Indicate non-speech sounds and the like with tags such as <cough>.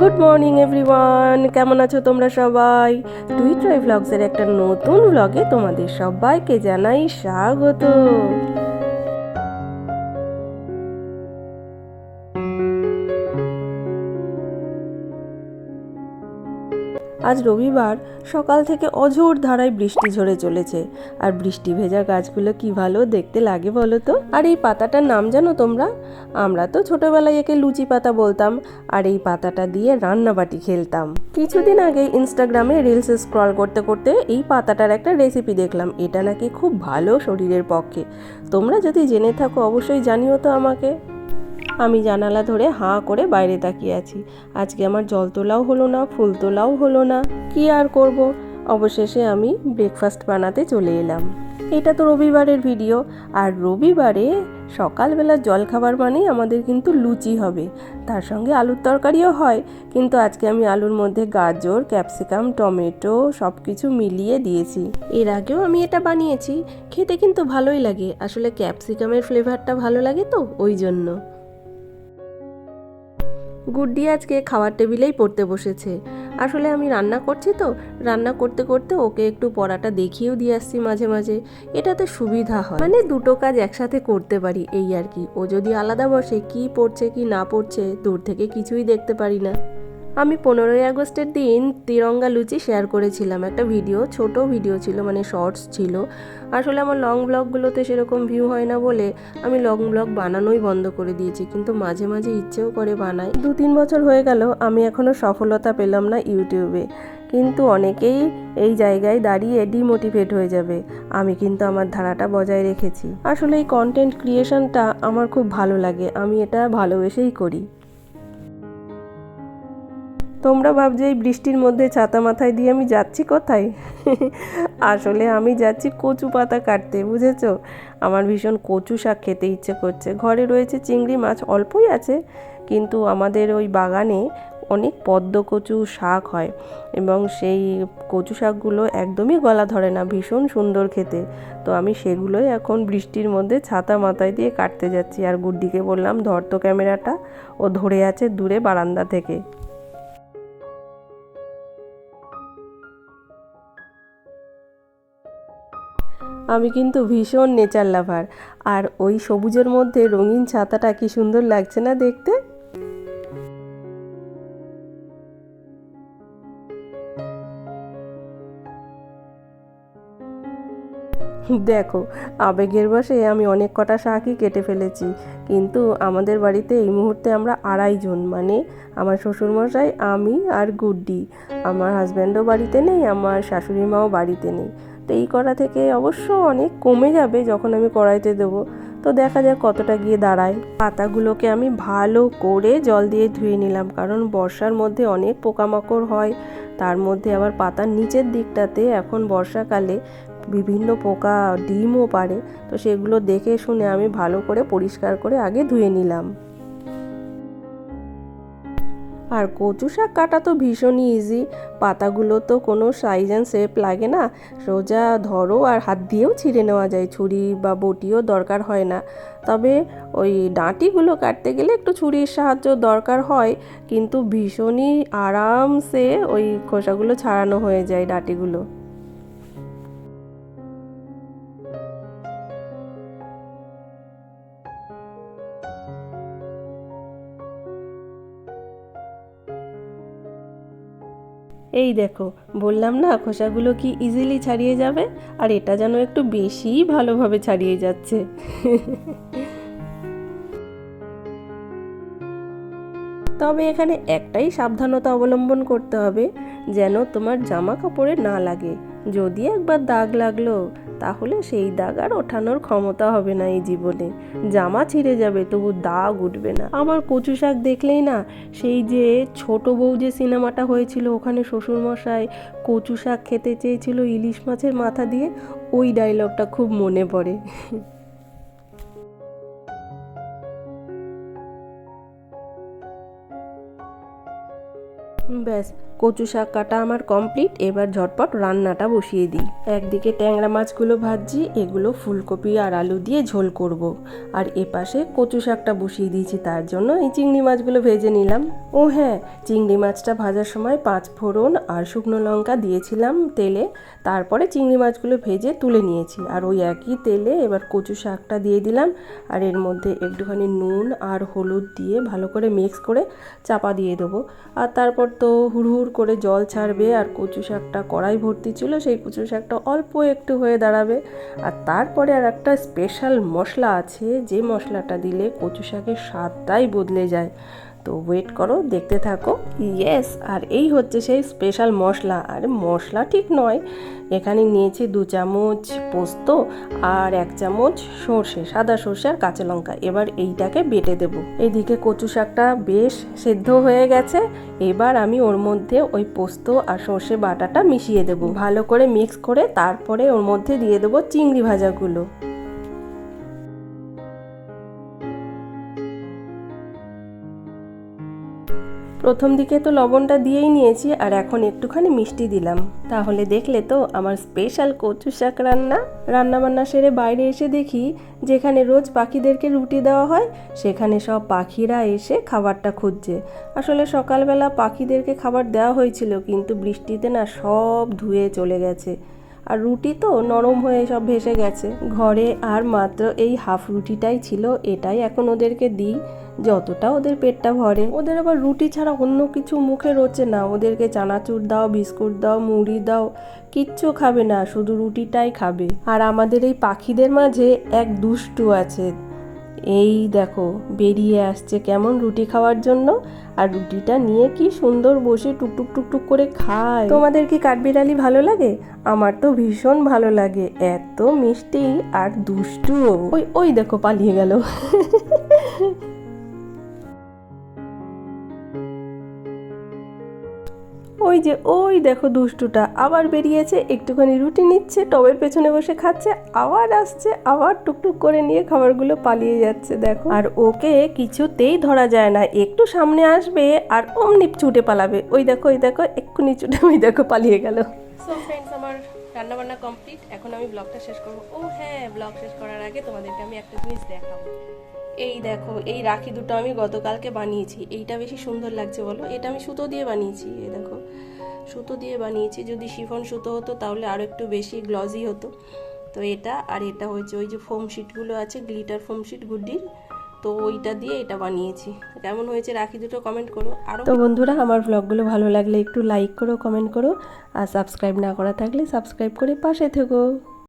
Good morning everyone কেমন আছো তোমরা সবাই? টুই ট্রাই ভ্লগসের একটা নতুন ভ্লগে তোমাদের সবাইকে জানাই স্বাগত। আজ রবিবার সকাল থেকে অঝোর ধারায় বৃষ্টি ঝরে চলেছে। আর বৃষ্টি ভেজা গাছগুলো কি ভালো দেখতে লাগে বলো তো? আর এই পাতাটার নাম জানো তোমরা? আমরা তো ছোটবেলায় একে লুচি পাতা বলতাম, আর এই পাতাটা দিয়ে রান্নাবাটি খেলতাম। কিছুদিন আগে ইনস্টাগ্রামে রিলস স্ক্রল করতে করতে এই পাতাটার একটা রেসিপি দেখলাম। এটা নাকি খুব ভালো শরীরের পক্ষে। তোমরা যদি জেনে থাকো, অবশ্যই জানিও তো আমাকে। আমি জানালা ধরে হাঁ করে বাইরে তাকিয়ে আছি। আজকে আমার জল তোলাও হলো না, ফুল তোলাও হলো না। কি আর করব? অবশেষে আমি ব্রেকফাস্ট বানাতে চলে এলাম। এটা তো রবিবারের ভিডিও আর রবিবারে সকালবেলা জল খাবার মানেই আমাদের কিন্তু লুচি হবে। তার সঙ্গে আলুর তরকারিও হয়। কিন্তু আজকে আমি আলুর মধ্যে গাজর ক্যাপসিকাম টমেটো সব কিছু মিলিয়ে দিয়েছি। এর আগেও আমি এটা বানিয়েছি। খেতে কিন্তু ভালোই লাগে। আসলে ক্যাপসিকামের ফ্লেভারটা ভালো লাগে তো, ওই জন্য। গুড্ডি আজকে খাওয়ার টেবিলেই পড়তে বসেছে। আসলে আমি রান্না করছি তো, রান্না করতে করতে ওকে একটু পড়াটা দেখিয়েও দিয়ে আসছি মাঝে মাঝে। এটাতে সুবিধা হয়। মানে দুটো কাজ একসাথে করতে পারি এই আর কি। ও যদি আলাদা বসে কি পড়ছে কি না পড়ছে, দূর থেকে কিছুই দেখতে পারি না। আমি পনেরোই আগস্টের দিন তিরঙ্গা লুচি শেয়ার করেছিলাম। একটা ভিডিও ছোট ভিডিও ছিল মানে শর্টস ছিল। আসলে আমার লং ব্লগগুলোতে সেরকম ভিউ হয় না বলে আমি লং ব্লগ বানানোই বন্ধ করে দিয়েছি, কিন্তু মাঝে মাঝে ইচ্ছেও করে বানাই। দু তিন বছর হয়ে গেল, আমি এখনও সফলতা পেলাম না ইউটিউবে কিন্তু অনেকেই এই জায়গায় দাঁড়িয়ে ডিমোটিভেট হয়ে যাবে। আমি কিন্তু আমার ধারাটা বজায় রেখেছি। আসলে এই কন্টেন্ট ক্রিয়েশনটা আমার খুব ভালো লাগে, আমি এটা ভালোবেসেই করি। তোমরা ভাবছ এই বৃষ্টির মধ্যে ছাতা মাথায় দিয়ে আমি যাচ্ছি কোথায়? আসলে আমি যাচ্ছি কচু পাতা কাটতে, বুঝেছ? আমার ভীষণ কচু শাক খেতে ইচ্ছে করছে। ঘরে রয়েছে চিংড়ি মাছ, অল্পই আছে, কিন্তু আমাদের ওই বাগানে অনেক পদ্ম কচু শাক হয় এবং সেই কচু শাকগুলো একদমই গলা ধরে না, ভীষণ সুন্দর খেতে। তো আমি সেগুলোই এখন বৃষ্টির মধ্যে ছাতা মাথায় দিয়ে কাটতে যাচ্ছি। আর গুড্ডিকে বললাম, ধর তো ক্যামেরাটা। ও ধরে আছে দূরে বারান্দা থেকে। আমি কিন্তু ভীষণ নেচার লাভার আর ওই সবুজের মধ্যে রঙিন ছাতাটা কি সুন্দর লাগছে না দেখতে? দেখো, আবেগের বসে আমি অনেক কটা শাকই কেটে ফেলেছি। কিন্তু আমাদের বাড়িতে এই মুহূর্তে আমরা আড়াই জন মানে আমার শ্বশুরমশাই, আমি আর গুড্ডি। আমার হাজব্যান্ডও বাড়িতে নেই, আমার শাশুড়ি মাও বাড়িতে নেই। তো এই কড়া থেকে অবশ্য অনেক কমে যাবে যখন আমি কড়াইতে দেবো। তো দেখা যাক কতটা গিয়ে দাঁড়ায়। পাতাগুলোকে আমি ভালো করে জল দিয়ে ধুয়ে নিলাম, কারণ বর্ষার মধ্যে অনেক পোকামাকড় হয়। তার মধ্যে আবার পাতার নিচের দিকটাতে এখন বর্ষাকালে বিভিন্ন পোকা, ডিমও পারে। তো সেগুলো দেখে শুনে আমি ভালো করে পরিষ্কার করে আগে ধুয়ে নিলাম। আর কচু শাক কাটা তো ভীষণই ইজি পাতাগুলো তো কোনো সাইজ অ্যান্ড শেপ লাগে না। সোজা ধরো আর হাত দিয়েও ছিঁড়ে নেওয়া যায়। ছুরি বা বটিও দরকার হয় না। তবে ওই ডাঁটিগুলো কাটতে গেলে একটু ছুরির সাহায্য দরকার হয়। কিন্তু ভীষণই আরামসে ওই খোসাগুলো ছাড়ানো হয়ে যায় ডাঁটিগুলো। এই দেখো, বললাম না খোসাগুলো কি ইজিলি ছাড়িয়ে যাবে? আর এটা যেন একটু বেশিই ভালোভাবে ছাড়িয়ে যাচ্ছে। তবে এখানে একটাই সাবধানতা অবলম্বন করতে হবে, যেন তোমার জামা কাপড়ে না লাগে। যদি একবার দাগ লাগল, তাহলে সেই দাগ আর ওঠানোর ক্ষমতা হবে না এই জীবনে। জামা ছিঁড়ে যাবে, তবু দাগ উঠবে না। আমার কচু শাক দেখলেই না, সেই যে ছোট বউ যে সিনেমাটা হয়েছিল, ওখানে শ্বশুরমশাই কচু শাক খেতে চেয়েছিল ইলিশ মাছের মাথা দিয়ে, ওই ডায়লগটা খুব মনে পড়ে। ব্যাস কচু শাক কাটা আমার কমপ্লিট এবার ঝটপট রান্নাটা বসিয়ে দিই। একদিকে ট্যাংরা মাছগুলো ভাজছি, এগুলো ফুলকপি আর আলু দিয়ে ঝোল করব। আর এপাশে কচু শাকটা বসিয়ে দিয়েছি, তার জন্য এই চিংড়ি মাছগুলো ভেজে নিলাম। ও হ্যাঁ চিংড়ি মাছটা ভাজার সময় পাঁচ ফোড়ন আর শুকনো লঙ্কা দিয়েছিলাম তেলে। তারপরে চিংড়ি মাছগুলো ভেজে তুলে নিয়েছি। আর ওই একই তেলে এবার কচু শাকটা দিয়ে দিলাম। আর এর মধ্যে একটুখানি নুন আর হলুদ দিয়ে ভালো করে মিক্স করে চাপা দিয়ে দেবো। আর তারপর তো হুড়হুড় করে জল ছাড়বে আর কচু শাকটা কড়াই ভর্তি ছিল, সেই কচু শাকটা অল্প একটু হয়ে দাঁড়াবে। আর তারপরে আর একটা স্পেশাল মশলা আছে, যে মশলাটা দিলে কচু শাকের স্বাদটাই বদলে যায়। তো ওয়েট করো, দেখতে থাকো। ইয়েস আর এই হচ্ছে সেই স্পেশাল মশলা। আর মশলা ঠিক নয়। এখানে নিয়েছি দু চামচ পোস্ত আর এক চামচ সর্ষে, সাদা সর্ষে আর কাঁচা লঙ্কা। এবার এইটাকে বেটে দেবো। এইদিকে কচু শাকটা বেশ সেদ্ধ হয়ে গেছে। এবার আমি ওর মধ্যে ওই পোস্ত আর সর্ষে বাটাটা মিশিয়ে দেবো। ভালো করে মিক্স করে তারপরে ওর মধ্যে দিয়ে দেবো চিংড়ি ভাজাগুলো। প্রথম দিকে তো লবণটা দিয়েই নিয়েছি আর এখন একটুখানি মিষ্টি দিলাম। তাহলে দেখলে তো আমার স্পেশাল কচু শাক রান্না। রান্না বান্না সেরে বাইরে এসে দেখি যেখানে রোজ পাখিদেরকে রুটি দেওয়া হয়, সেখানে সব পাখিরা এসে খাবারটা খুঁজছে। আসলে সকালবেলা পাখিদেরকে খাবার দেওয়া হয়েছিল কিন্তু বৃষ্টিতে না সব ধুয়ে চলে গেছে। আর রুটি তো নরম হয়ে সব ভেসে গেছে। ঘরে আর মাত্র এই হাফ রুটিটাই ছিল, এটাই এখন ওদেরকে দিই। যতটা ওদের পেটটা ভরে, ওদের আবার রুটি ছাড়া অন্য কিছু মুখে রোচে না। ওদেরকে চানাচুর দাও, বিস্কুট দাও, মুড়ি দাও, কিচ্ছু খাবে না, শুধু রুটিটাই খাবে। আর আমাদের এই পাখিদের মাঝে এক দুষ্টু আছে। এই দেখো, বেরিয়ে আসছে কেমন রুটি খাওয়ার জন্য? আর রুটিটা নিয়ে কি সুন্দর বসে টুকটুক টুকটুক করে খায়। তোমাদের কি কাঠবিড়ালি ভালো লাগে? আমার তো ভীষণ ভালো লাগে। এত মিষ্টি আর দুষ্টু। ওই ওই দেখো পালিয়ে গেল। <laughs> যে ওই দেখো দুষ্টুটা আবার বেরিয়েছে, একটুখানি রুটি নিচ্ছে, টবের পেছনে বসে খাচ্ছে, আবার আসছে, আবার টুকটুক করে নিয়ে খাবারগুলো পালিয়ে যাচ্ছে, দেখো। আর ওকে কিছুতেই ধরা যায় না, একটু সামনে আসবে আর অমনি ছুটে পালাবে। ওই দেখো ওই দেখো, এক্ষুনি ছুটে, ওই দেখো, পালিয়ে গেল। সো আমার রান্না বান্না কমপ্লিট এখন আমি ব্লগটা শেষ করব। ও হ্যাঁ ব্লগ শেষ করার আগে তোমাদেরকে আমি একটা জিনিস দেখাবো। এই দেখো, এই রাখি দুটো আমি গতকালকে বানিয়েছি। এইটা বেশি সুন্দর লাগছে বলো। এটা আমি সুতো দিয়ে বানিয়েছি, এই দেখো। সুতো দিয়ে বানিয়েছি। যদি শিফন সুতো হতো, তাহলে আরও একটু বেশি গ্লজি হতো। তো এটা আর এটা হয়েছে, ওই যে ফোম শিটগুলো আছে গ্লিটার ফোম শিট গুড্ডির, তো ওইটা দিয়ে এটা বানিয়েছি। কেমন হয়েছে রাখি দুটো কমেন্ট করো। আর তো বন্ধুরা, আমার ব্লগগুলো ভালো লাগলে একটু লাইক করো কমেন্ট করো, আর সাবস্ক্রাইব না করা থাকলে সাবস্ক্রাইব করে পাশে থেকো।